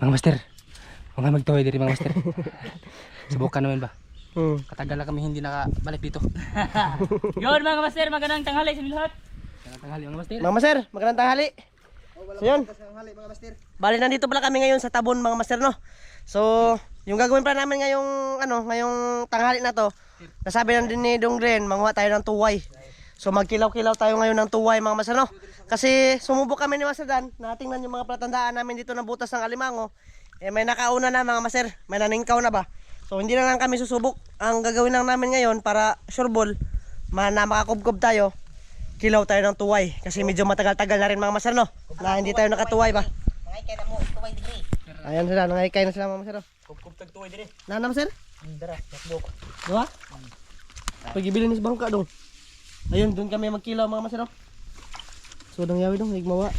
Mga master. Mga magtuloy diri mga master. Subukan naman ba? Hmm. Katagal na kami hindi nakabalik dito. Yun mga master, magandang tanghali sa inyo lahat. Kaya tanghali mga master. Mga master, magandang tanghali. So yun. Bali nandito pala kami ngayon sa Tabon mga master no. So, yung gagawin pa namin ngayong ano, ngayong tanghali na to. Nasabi na din ni Dongren, manguha tayo ng tuway. So magkilaw-kilaw tayo ngayon ng tuway mga master no. Kasi sumubok kami ni Master Dan, natingnan yung mga palatandaan namin dito ng butas ng alimango. Eh may nakauna na mga master, may naningkaw na ba? So hindi na lang kami susubok. Ang gagawin lang namin ngayon para sure ball, ma na makakubkob tayo, kilaw tayo ng tuway. Kasi medyo matagal-tagal na rin mga master no, na hindi tayo nakatuway ba? Ayan sila, nangayikay na sila mga master no. Kubkub tag tuway dire. Nana master? Dara, nakbok. Diba? Pagibili ni sa bangka dong. Ayun, doon kami magkilaw mga master no. So dong yawi dong, higmawa.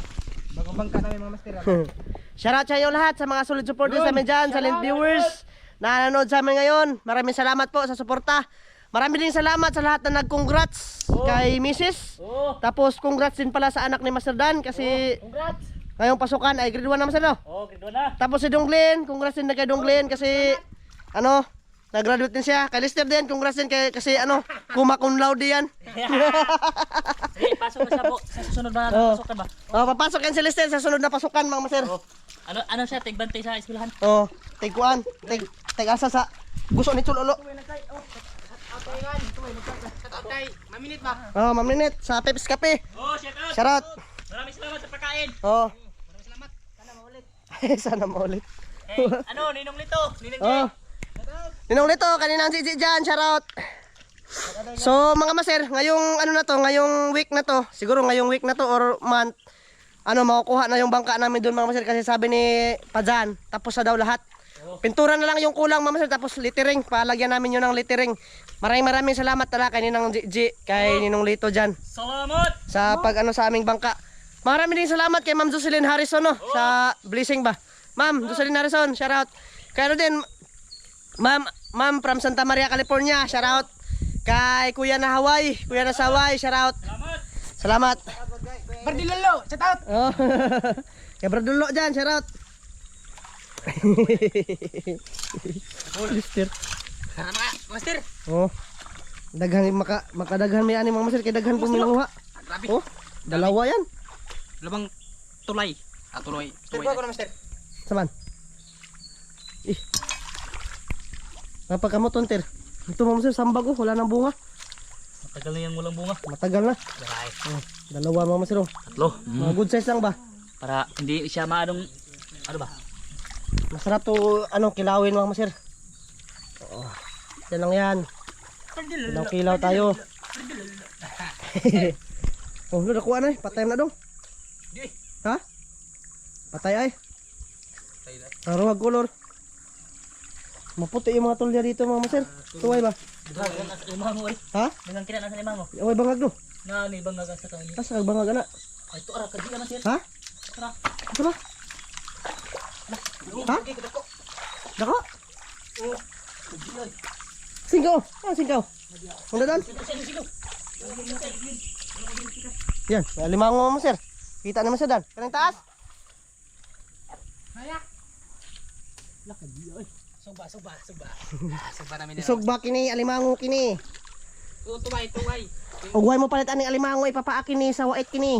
Bagong bangka namin mga master. Shoutout sa inyo lahat sa mga solid supporters namin dyan, silent viewers na nanonood sa amin ngayon. Maraming salamat po sa suporta. Maraming din salamat sa lahat na nag-congrats kay Mrs. Oh, Tapos congrats din pala sa anak ni Master Dan kasi congrats. ngayong pasukan ay grade 1 na Master no? Oh, grade 1 na. Tapos si Donglin, congrats din na kay Donglin kasi ano, nag-graduate din siya. Kay Lester din, congrats din kay, kasi ano, kuma cum laude yan. Sige, pasok ka sa, bu- sa susunod na Oh. pasok ka ba? Oh, papasok yan si Lester sa sunod na pasukan mga Master. Oh. Ano ano siya tigbantay sa eskwelahan? Oh, take one, take take asa sa gusto ni Chulolo. Maminit ba? Oh, maminit sa Peps Cafe. Oh, shout out. Shoutout. Maraming salamat sa pagkain. Oh. Sana maulit. Eh, ano, ninong lito, ninong Oh. Ninong Lito, kanina ang Gigi dyan, shoutout. So mga maser, ngayong ano na to, ngayong week na to, siguro ngayong week na to or month, ano, makukuha na yung bangka namin doon mga maser kasi sabi ni Pajan, tapos na daw lahat. Pintura na lang yung kulang mga maser, tapos littering, palagyan namin yun ng littering. Maraming maraming salamat tala kay Ninang Gigi, kay Ninong Lito dyan Salamat. sa pag ano sa aming bangka. Maraming din salamat kay Ma'am Jocelyn Harrison no, sa blessing ba. Ma'am Jocelyn Harrison, shout out. Kaya ano din Ma'am Ma'am from Santa Maria, California, shout out. Kay Kuya na Hawaii, Kuya na sa Hawaii, shout out. Salamat. Salamat. Bardilolo, shout out. Oh. kay Bradulo diyan, shout out. Mister. Mga master. Oh. Daghan maka makadaghan may ani mga master kay daghan. Grabe. Oh. Dalawa yan. Labang tulay. Ah, tuloy. Tuloy. na master. Saman. Eh. Napagkamot tonter. Ito mo sir, sambag oh, wala nang bunga. Matagal na yan walang bunga. Matagal na. Daray. Oh, dalawa mga masiro. Tatlo. Mga good size lang ba? Para hindi siya maanong ano ba? Masarap to ano kilawin mga masir. Oh. Yan lang yan. Kilaw kilaw tayo. oh, lu nakuha na eh. Patay na dong. Di. Ha? Patay ay. Karuhag color. Maputi yung mga tulya dito mga masir. Tuway ba? Sa mo. Ha? Dagan kina na sa limang mo. Away bangag no? Na ni bang naga sa kanila. Asa kag bangag ana? Ay to ara kadi na sir. Ha? Tara. Ba? Ha? Dako? Singkaw. Ah, singkaw. Muna doon. Yan, may alimango mo sir. Kita naman siya dan. Kanang taas. Suba, suba, suba. Suba namin nila. Isog ba kini alimango kini? Oh, tuway, tuway. Ugway mo palit aning alimango ipapaaki ni sa wait kini.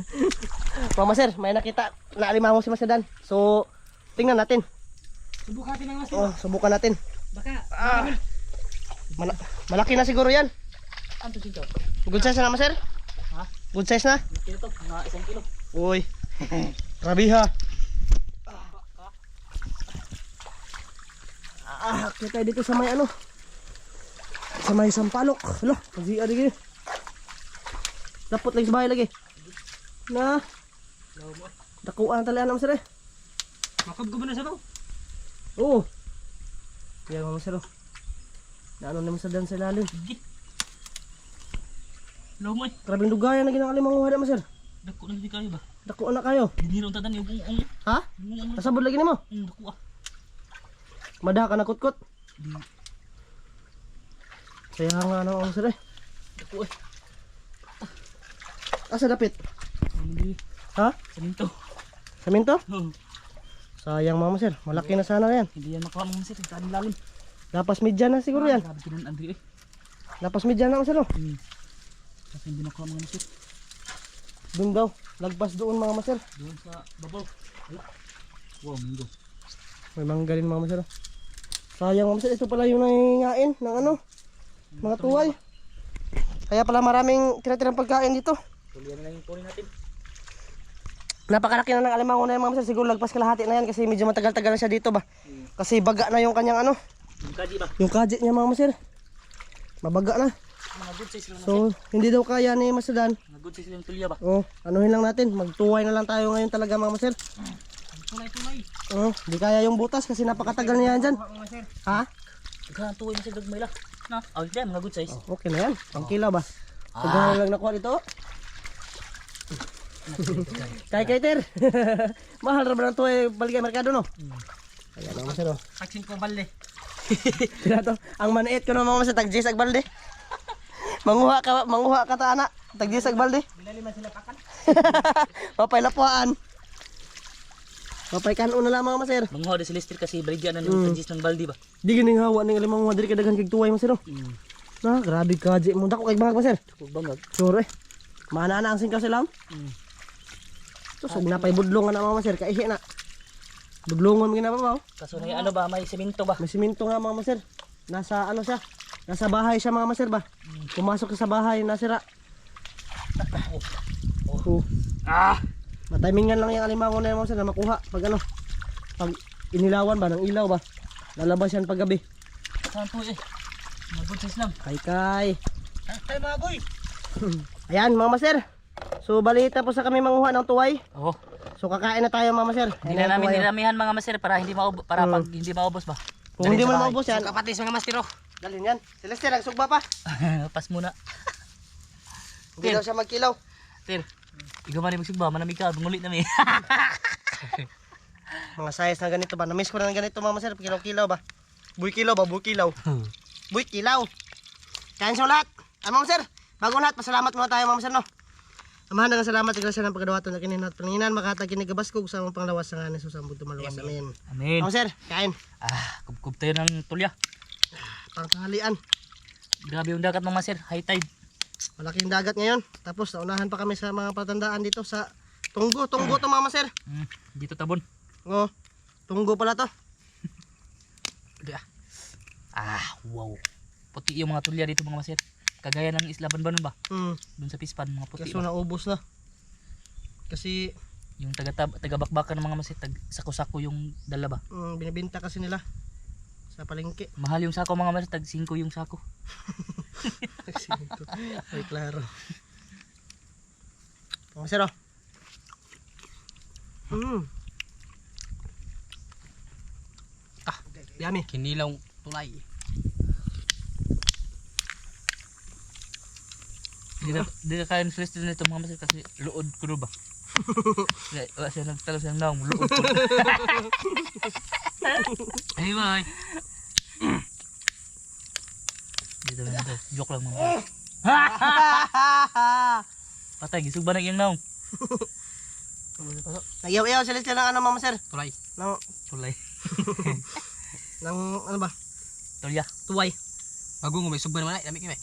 Mama sir, may nakita na alimango si Masadan. So, tingnan natin. Subukan natin ang. Oh, subukan natin. Baka, Ah. Mala- malaki na siguro yan. Ano to dito? Good size na naman sir? Ha? Good size na? Kilo to, mga isang kilo. Uy. Grabe ha. Ah, kita dito sa may ano. Sa may sampalok. Hala, pag-zia lagi. Dapat lagi sa bahay lagi. Na. Dakuan talian naman sir eh. Makabgo ba na sa to? Oo. Yan mga sir. oh. Na ano naman sa dan sa mo eh. Grabe dugayan na ginang alimanguha na sir. Dako na kayo ba? Dakuan na kayo. Dinirong tadan yung kung ang Ha? Kasabod lagi nimo. ang dako ah. Mada ka na kutkot. Di Saya nga ano ang sir eh. dako eh. Asa dapit? Ano di? Ha? Saminto. Saminto? Oh. Sayang mga master. Malaki na sana yan. Hindi yan makuha master. Ang kanin lalim. Lapas medya na siguro yan. Grabe kinan Andre eh. Lapas medya na master. Oh. Hmm. Kasi hindi nakuha mga master. Doon daw. Lagpas doon mga master. Doon sa babaw. Wala. Wow, minggo. May manggalin mga master. oh. Sayang mga master. Ito pala yung nangingain ng ano. Mga tuway. Kaya pala maraming tira-tirang pagkain dito. Tuloy na lang yung kunin natin. Napakalaki na ng alimango na yan mga master. Siguro lagpas kalahati na yan kasi medyo matagal-tagal na siya dito ba. Kasi baga na yung kanyang ano. Yung kaji ba? Yung kajet niya mga master. Mabaga na. Mga good size lang. So, hindi daw kaya ni Masadan. Mga good size lang tulya ba? Oh, anuhin lang natin. Magtuway na lang tayo ngayon talaga mga master. Tunay-tunay. Oh, di kaya yung butas kasi napakatagal niya yan dyan. Ha? Na siya gagmay lang. Na, oh, yan, mga good size. Okay na yan. Pang kilo ba? Ah. lang nakuha dito. Kay Kaiter. Mahal ra ba ng tuway baligay merkado no? Ayan mga master oh. Saksin ko balde. Tira to. Ang maniit ko na mga master tag ag balde. manguha ka manguha ka ta ana. Tag ag balde. Bilali man sila pakan. Papay lapuan. Papay kanon na lang mga de Celestir kasi baligyan na ng tajis ng baldi ba? Di gining hawa ning limang mga diri kadaghan kay tuway master oh. Hmm. Na, grabe kaji mo dako kay bangag master. Kung bangag. Sure. Mana na ang singkaw silam? Hmm. Tusog na pay budlong na mga master kaihi na. Budlongon mo ginababaw. Kaso na yung ano ba, may semento ba? May simento nga mga master. Nasa ano siya? Nasa bahay siya mga master ba? Pumasok siya sa bahay nasira. Oh. Ah! Matimingan lang yung alimango na yung mga na makuha pag ano. Pag inilawan ba ng ilaw ba? Lalabas yan pag gabi. Saan to eh? Size lang. Kay kay. Tay mga! Ayan mga master. So balita po sa kami manguha ng tuway. Oo. So kakain na tayo mga master. Hindi na namin oh. nilamihan mga master para hindi maubos para pag hindi maubos ba. Kung hindi mo maubos yan, Kapatis mga master oh. dalhin yan. Celeste, nagsugba pa. Pas muna. Hindi daw siya magkilaw. Tir. Ikaw man magsugba, manamig ka, bungulit namin. Mga size na ganito ba? Na-miss ko na ng ganito mga master. Kilaw-kilaw ba? Buy kilaw ba? Buy kilaw. Buy kilaw. Kain sa lahat. Ay mga master, bago lahat, pasalamat muna tayo mga master no. Amahan na nga salamat at grasya ng pagkadawato na kinin at paninginan makatag kinigabaskog sa among panglawas sa nganes sa buto malawas. Amen. Amen. Mga master, kain. Ah, kubkub tayo ng tulya. Pangtanghalian. Grabe yung dagat mga master, high tide. Malaking dagat ngayon. Tapos naunahan pa kami sa mga patandaan dito sa Tunggo. Tunggo to mga master. Mm, dito tabon. Oh, tunggo pala to. Ah, wow. Puti yung mga tulya dito mga master. Kagaya ng isla Banbanon ba? Hmm. Doon sa Pispan, mga puti. Kaso ba? naubos na. Kasi Yung taga tagabakbakan ng mga master, tag sako-sako yung dala ba? mm, binibenta kasi nila sa palengke. Mahal yung sako mga master, tag 5 yung sako. Ay, klaro. Ang sir, oh. Mm. Ah, yummy. Kinilaw tulay. Hindi ka, di ka kaya ng Celestin nito mga master kasi luod ko ba? Wala siya nagtalo siyang naong luod ko. Ay bye. Dito lang dito. Joke lang mga. Patay, gisog ba na yung naong? Nagyaw-yaw sila sila ng ano, mama sir? Tulay. Ng, Tulay. ng ano ba? Tulya. Tuway. Bago mo may sugban naman ay dami kay.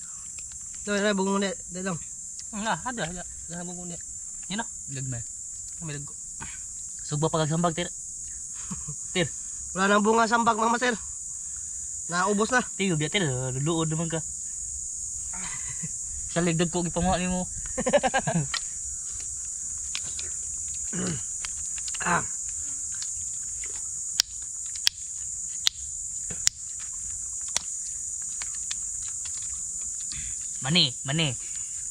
Tuway, tuway, bugong muna. Dito lang. Nga, ada, ada. Dahan mo kundi. Yan na, lagmay. Kami dagko. Sugba pa kagsambag, tir. Tir, Wala nang bunga sambag, mama sir. Naubos na. tir, biya tir, luluod naman ka. Sa ligdag ko, ipamuha ni mo. Ah. Mani, mani.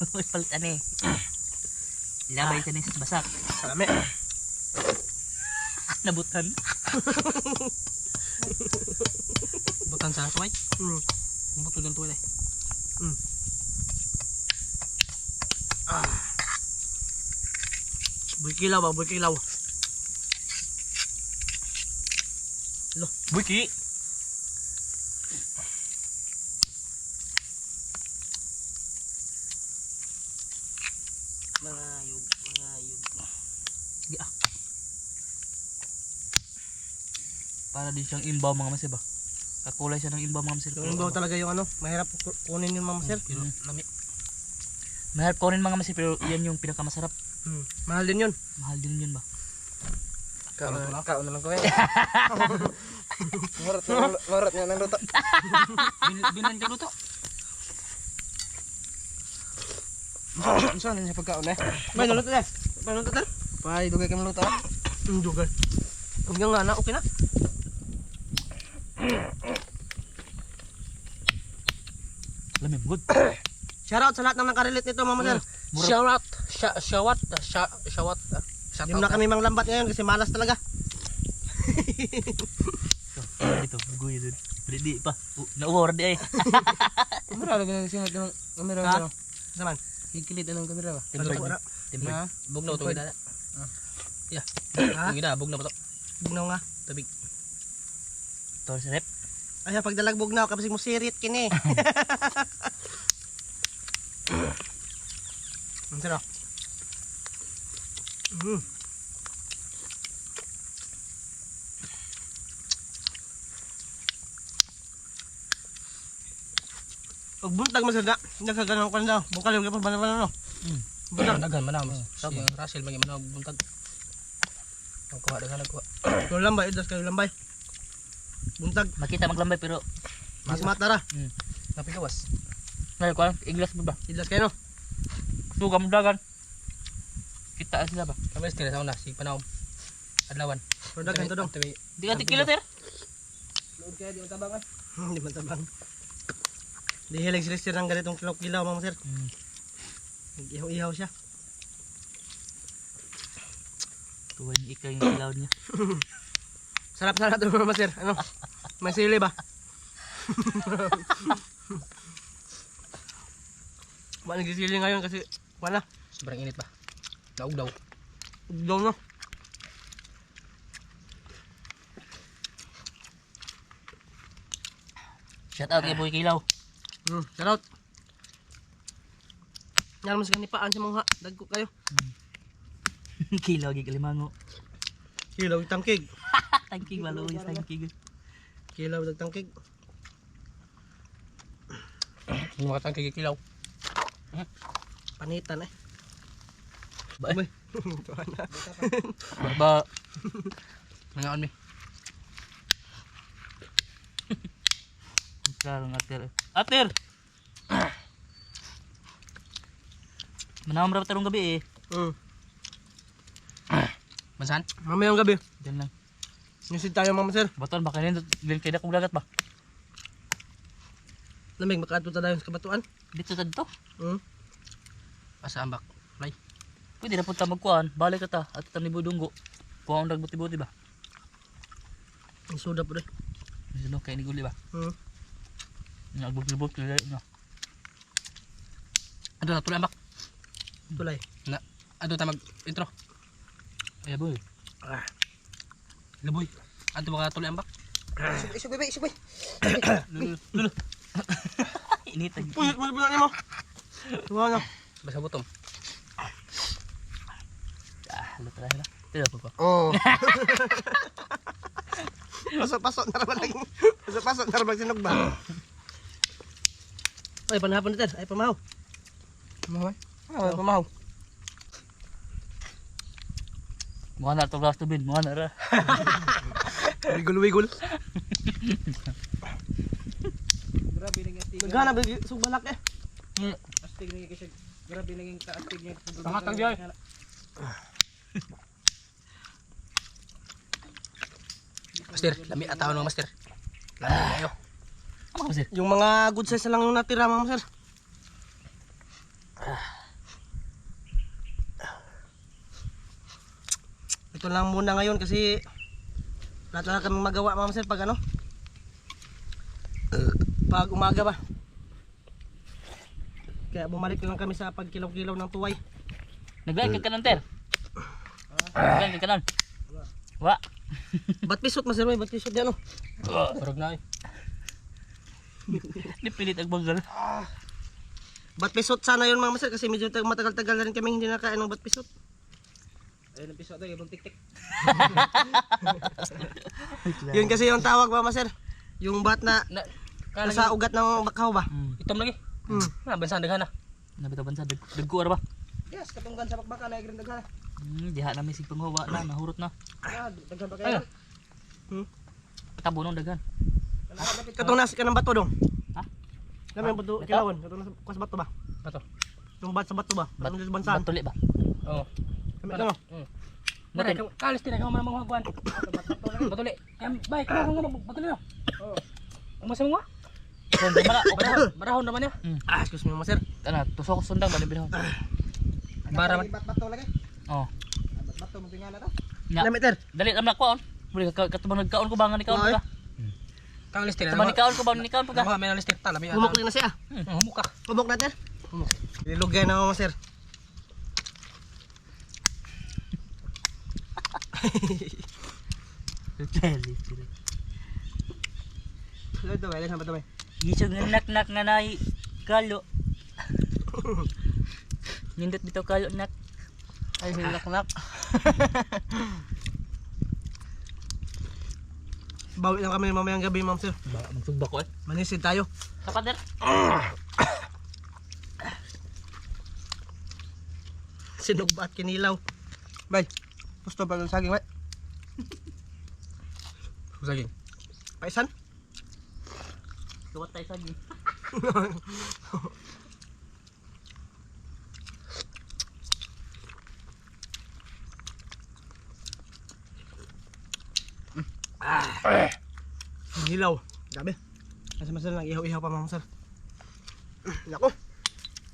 Palit ani. Ilabay ka ni sa basak. Salami. Nabutan. Butan sa tulay. Mm. Butol ng tulay. Buy kilaw ba? Buy kilaw. Buki. Mga yug, mga yug. Sige ah. Para din siyang imbaw mga master ba. Kakulay siya ng imbaw mga master. Yung baw talaga yung ano, mahirap ku- kunin yun mga master. Pero, lami. Mahal ko rin mga master pero yan yung pinakamasarap. Hmm. Mahal din yun. Mahal din yun ba. Kaon na kaon na lang ko eh. Ngorot na ngorot na nang luto. Bin, binan ka luto. Unsa na siya pagkaon eh? May naluto na. May naluto na. Pay dugay ka luto. Hmm, dugal. Huwag yung nga na, okay na. Lamig, good. Shoutout sa lahat ng nakarelate nito mga master. Shawat, shawat, shawat. Hindi mo na kami mang lambat ngayon kasi malas talaga. So, dito, gugoy dun. Di, di pa. Uh, Na-award di ay. Kamera lagi singot ng kamera Ha? mo. Saman. Kikilit anong kamera ba? Tempered. Wala. Tempered. Na, bugnaw to gida. Ya. Ha? Gida bugnaw pa to. Bugnaw nga. Tabig. Ito sa rep. Ay, pagdalag bugnaw, kapag mo sirit kini. Ang sarap. Mm. Pag buntag mo sada, nagkaganong ka na daw. Bukal yung kapag banal no. Mm. Buntag. Daghan man na. Si Russell magi man buntag. Ang kuha daghan nagkuha. Yung lambay, idas kayo lambay. Buntag. Makita maglambay pero Mas matara. Napigawas. ngayon ko lang, iglas mo ba? Idas kayo no. Suga mo dagan. Kita sila ba? Kami stila sa una si Panaw. Adlawan. Pero daghan to dong. Di ka tikila ter. Load kaya di utabang ah. Hindi man tabang. Di hilig sila sir ng ganitong kilaw-kilaw mga sir. Hmm. Nag-ihaw-ihaw siya. Tuwan ikaw yung ilaw niya. Sarap sarap ito mga sir. Ano? May sili ba? Ba nagsisili ngayon kasi wala. Sobrang init ba? Daog daw. Ugdaw no. Shout out kay Boy Kilaw. Hmm, sarap. Yan mas ganipaan sa mga dagko kayo. Kilaw gi kalimango. Kilaw tangkig. Tangkig walo is tangkig. Kilaw dag tangkig. Yung mga tangkig kilaw. Panitan eh. Ba? Uy. Ba Nangaon mi. Karong ater. Ater. Manam ra tarong gabi eh. Hmm. Mansan? Mamayang gabi. Diyan lang. Nisid tayo mga sir. Baton baka rin din kay dakong dagat ba? Lamig makaadto ta dayon sa kabatuan. Dito sa dito. Hmm. Asa ambak. Play. Pwede na punta magkuhan. Balik ka ta at tanibo dunggo. Kuha ang dagbuti-buti ba? Ang suda po rin. Sino kay ni guli ba? Hmm. Nagbulbul kaya no. Ado na tuloy ambak. Tulay. Na. Ado ta mag intro. Ay boy. Ah. Laboy. Ado mga tuloy ambak. Isu bebe, isu bebe. Lulu. Lulu. Initag. Uy, mo mo mo. Tuwa na. Basa butom. Ah, lutra na. Tira po ko. Oh. Pasok-pasok na lagi. Pasok-pasok na raman sinog ba? Ay, panahapon na Ay, pamahaw. Mahoy. Ah, pamahaw. Mukha na to glass to bin. Mukha na ra. Wiggle-wiggle. Grabe nang astig. Naghanap ba sugbalak eh. Astig nang kasi grabe nang kaastig niya. Pangatang diay. Master, lami atawan mga master. Lami kayo. Ano ba sir? Yung mga good size lang yung natira, mga sir. Ito lang muna ngayon kasi lahat na kami magawa mga sir pag ano pag umaga ba kaya bumalik lang kami sa pagkilaw-kilaw ng tuway Naglain ka kanon ter. Naglain ka kanon. Wa. ba't pisot mas sir may ba't pisot yan oh Parog na eh. Di pilit ang bagal. ba't pisot sana yun mga sir kasi medyo tag- matagal-tagal na rin kami hindi nakain ng ba't pisot Ayun ang piso tayo, ibang tik-tik. Yun kasi yung tawag mga master. Yung bat na Na, kala nasa ugat ng bakaw ba? Hmm. itom lagi. Hmm. Na bansa daghan na. Nabitaw bansa dag dagko ba? Yes, katunggan sa bakbaka na igrin daghan. Hmm, diha na may sig panghawa na nahurot na. Ah, daghan pa kayo. Tabo nung dagan. Katong nasa ka ng bato dong. Ha? Lami ang bato, kilawon. Katong nasa kas bato ba? Bato. Yung bat sa bato ba? Bat- Batong sa bansan. Batuli ba? Oo. Ano? Mara, kalis tin ka mga kuan. Batuli. Bay, ka nga batuli no. Oo. Ang masa mo? Kung maka Barahon, naman niya. Hmm. Ah, excuse me master. Ana, tusok sundang ba ni bilahon? Bara man. Bato lagi. Oh. Bato mo tingala to. Nya. Lami ter. Dali am na kwaon. Muli ka katubang nagkaon ko ba nga ni kaon Oo, ka? Kalis tin. Katubang ni kaon ko ba ni kaon pa ka? Mga may nalis tin talami. Humok din na siya. Humok ka. Humok natin. Humok. Nilugay na ako master. Ito ba? Ito ba? Nga nak-nak nga nay kalo. Nindot bitaw kalo nak. Ay, hilak-nak. Bawi lang kami mamayang gabi, ma'am sir. Ba magsugba ko eh. Manisid tayo. Kapader. Sinugba at kinilaw. Bay, gusto ba ng saging, bay? Saging. Paisan? Tuwat tayo sagi. Kinilaw. Grabe. Kasi masal lang, ihaw-ihaw pa, ma'am sir. Nako.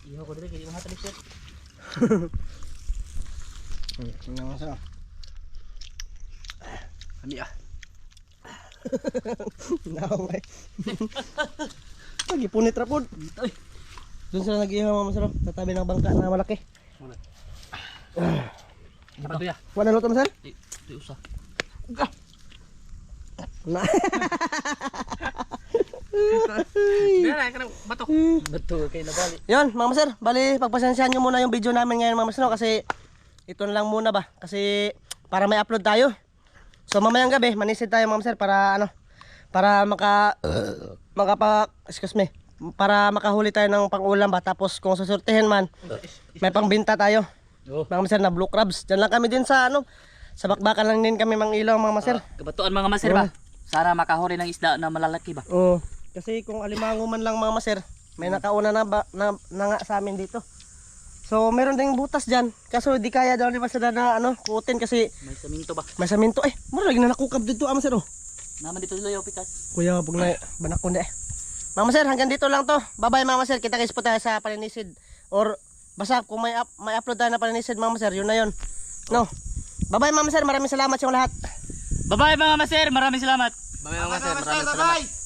Iho ko dili kay mga talisir. Tingnan mo sir. Ah. Naway. Lagi punit ra pod. Doon sila nag-ihaw mama sir, sa tabi ng bangka na malaki. Bato ya. Wala luto sir? Di di usah. Na. Dala ka bato. Bato kay nabali. Yon, mga sir, bali pagpasensyahan nyo muna yung video namin ngayon mga sir, no? kasi ito na lang muna ba? Kasi para may upload tayo. So mamayang gabi, manisid tayo mga sir para ano, para maka makapa excuse me, para makahuli tayo ng pang-ulam ba tapos kung susurtihin man, may pangbenta tayo. Oh. Mga sir na blue crabs. Diyan lang kami din sa ano, sa bakbakan lang din kami mang ilaw mga sir. Kabatuan mga maser ba? Sana makahuri ng isda na malalaki ba? Oo. Kasi kung alimango man lang mga maser, may nakauna na, ba, na, na nga sa amin dito. So meron ding butas dyan. Kaso di kaya daw ni Maser na ano, kutin kasi May saminto ba? may saminto. Eh, mura lagi na nakukab dito ah Maser oh. Naman dito sila yung pikas. Kuya, pag na banakon eh. Mga Maser, hanggang dito lang to. Bye-bye mga Maser. Kita-kits po tayo sa palinisid. Or basta kung may, up, may upload tayo na palinisid mga Maser, yun na yun. No. Bye-bye mga Maser. Maraming salamat sa lahat. Bye-bye mga maser, maraming salamat. Bye mga sir, maraming salamat.